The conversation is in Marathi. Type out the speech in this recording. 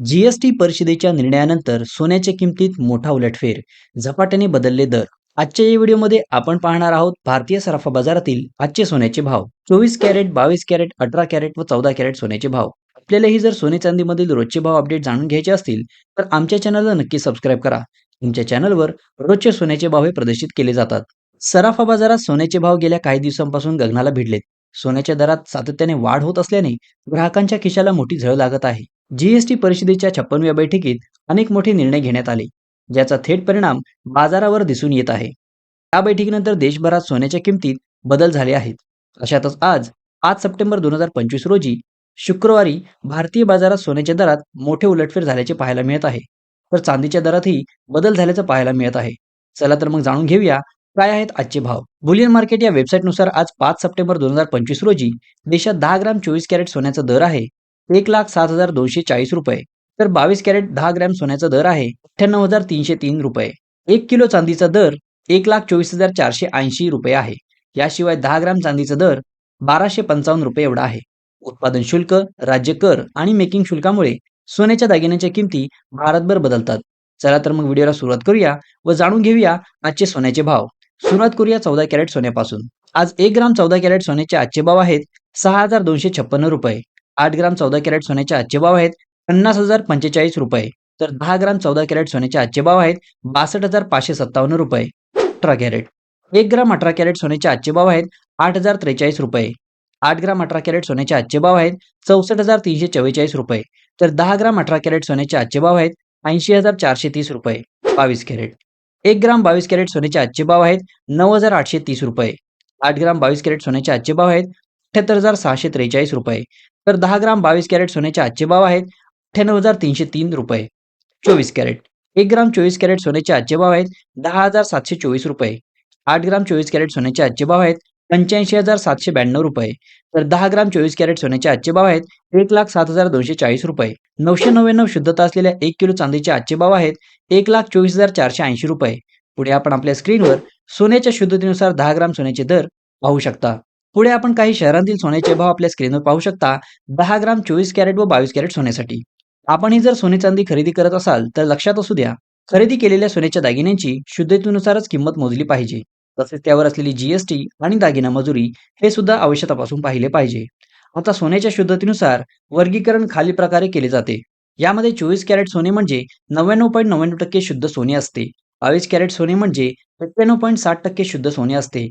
जीएसटी परिषदेच्या निर्णयानंतर सोन्याच्या किमतीत मोठा उलटफेर. झपाट्याने बदलले दर. आजच्या या व्हिडिओमध्ये आपण पाहणार आहोत भारतीय सराफा बाजारातील आजचे सोन्याचे भाव. चोवीस कॅरेट बावीस कॅरेट अठरा कॅरेट व चौदा कॅरेट सोन्याचे भाव. आपल्यालाही जर सोने चांदीमधील रोजचे भाव अपडेट जाणून घ्यायचे असतील तर आमच्या चॅनलला नक्की सबस्क्राईब करा. तुमच्या चॅनलवर रोजचे सोन्याचे भाव हे प्रदर्शित केले जातात. सराफा बाजारात सोन्याचे भाव गेल्या काही दिवसांपासून गगनाला भिडलेत. सोन्याच्या दरात सातत्याने वाढ होत असल्याने ग्राहकांच्या खिशाला मोठी झळ लागत आहे. जीएसटी परिषदेच्या छप्पनव्या बैठकीत अनेक मोठे निर्णय घेण्यात आले ज्याचा थेट परिणाम बाजारावर दिसून येत आहे. या बैठकीनंतर देशभरात सोन्याच्या किमतीत बदल झाले आहेत. अशातच आज पाच सप्टेंबर दोन हजार पंचवीस रोजी शुक्रवारी भारतीय बाजारात सोन्याच्या दरात मोठे उलटफेर झाल्याचे पाहायला मिळत आहे. तर चांदीच्या दरातही बदल झाल्याचं पाहायला मिळत आहे. चला तर मग जाणून घेऊया काय आहेत आजचे भाव? बुलियन मार्केट या वेबसाईटनुसार आज पाच सप्टेंबर दोन हजार पंचवीस रोजी देशात दहा ग्राम चोवीस कॅरेट सोन्याचा दर आहे. एक लाख सात हजार दोनशे चाळीस रुपये. तर बावीस कॅरेट दहा ग्रॅम सोन्याचा दर आहे अठ्ठ्याण्णव हजार तीनशे तीन रुपये. एक किलो चांदीचा दर एक लाख चोवीस हजार चारशे ऐंशी रुपये आहे. याशिवाय दहा ग्राम चांदीचा दर बाराशे पंचावन्न रुपये एवढा आहे. उत्पादन शुल्क राज्य कर आणि मेकिंग शुल्कामुळे सोन्याच्या दागिन्यांच्या किमती भारतभर बदलतात. चला तर मग व्हिडिओला सुरुवात करूया व जाणून घेऊया आजचे सोन्याचे भाव. सुरुवात करूया चौदा कॅरेट सोन्यापासून. आज एक ग्राम चौदा कॅरेट सोन्याचे आजचे भाव आहेत सहा हजार दोनशे छप्पन्न रुपये. आठ ग्राम चौदा कॅरेट सोन्याचे आजचे भाव आहेत. पन्नास हजार पंचेचाळीस रुपये. तर दहा ग्राम चौदा कॅरेट सोन्याचे आजचे भाव आहेत. बासष्ट हजार पाचशे सत्तावन्न रुपये. अठरा कॅरेट. एक ग्राम अठरा कॅरेट सोन्याचे आजचे भाव आहेत. आठ हजार त्रेचाळीस रुपये. आठ ग्राम अठरा कॅरेट सोन्याचे आजचे भाव आहेत. चौसष्ट हजार तीनशे चव्वेचाळीस रुपये. तर दहा ग्राम अठरा कॅरेट सोन्याचे आजचे भाव आहेत. ऐंशी हजार चारशे तीस रुपये. बावीस कॅरेट. एक ग्राम बावीस कॅरेट सोन्याचे आजचे भाव आहेत. नऊ हजार आठशे तीस रुपये. आठ ग्राम बावीस कॅरेट सोन्याचे आजचे भाव आहेत. अठ्याहत्तर हजार सहाशे त्रेचाळीस रुपये. तर दहा ग्राम बावीस कॅरेट सोन्याचे आजचे भाव आहेत अठ्ठ्याण्णव हजार तीनशे तीन रुपये. चोवीस कॅरेट. एक ग्राम चोवीस कॅरेट सोन्याचे आजचे भाव आहेत दहा हजार सातशे चोवीस रुपये. आठ ग्राम चोवीस कॅरेट सोन्याचे आजचे भाव आहेत पंच्याऐंशी हजार सातशे ब्याण्णव रुपये. तर दहा ग्राम चोवीस कॅरेट सोन्याचे आजचे भाव आहेत एक लाख सात हजार दोनशे चाळीस रुपये. नऊशे नव्याण्णव शुद्धता असलेल्या एक किलो चांदीचे आजचे भाव आहेत एक लाख चोवीस हजार चारशे ऐंशी रुपये. पुढे आपण आपल्या स्क्रीनवर सोन्याच्या शुद्धतेनुसार दहा ग्राम सोन्याचे दर पाहू शकता. पुढे आपण काही शहरांतील सोन्याचे भाव आपल्या स्क्रीनवर पाहू शकता. दहा ग्राम चोवीस कॅरेट व बावीस कॅरेट सोन्यासाठी. आपणही जर सोने चांदी खरेदी करत असाल तर लक्षात असू द्या खरेदी केलेल्या सोन्याच्या दागिन्यांची शुद्धतेनुसारच किंमत मोजली पाहिजे. तसेच त्यावर असलेली जीएसटी आणि दागिना मजुरी हे सुद्धा अवश्य तपासून पाहिले पाहिजे. आता सोन्याच्या शुद्धतेनुसार वर्गीकरण खाली प्रकारे केले जाते. यामध्ये चोवीस कॅरेट सोने म्हणजे नव्याण्णव पॉईंट नव्याण्णव टक्के शुद्ध सोने असते. बावीस कॅरेट सोने म्हणजे एक्क्याण्णव पॉईंट साठ टक्के शुद्ध सोने असते.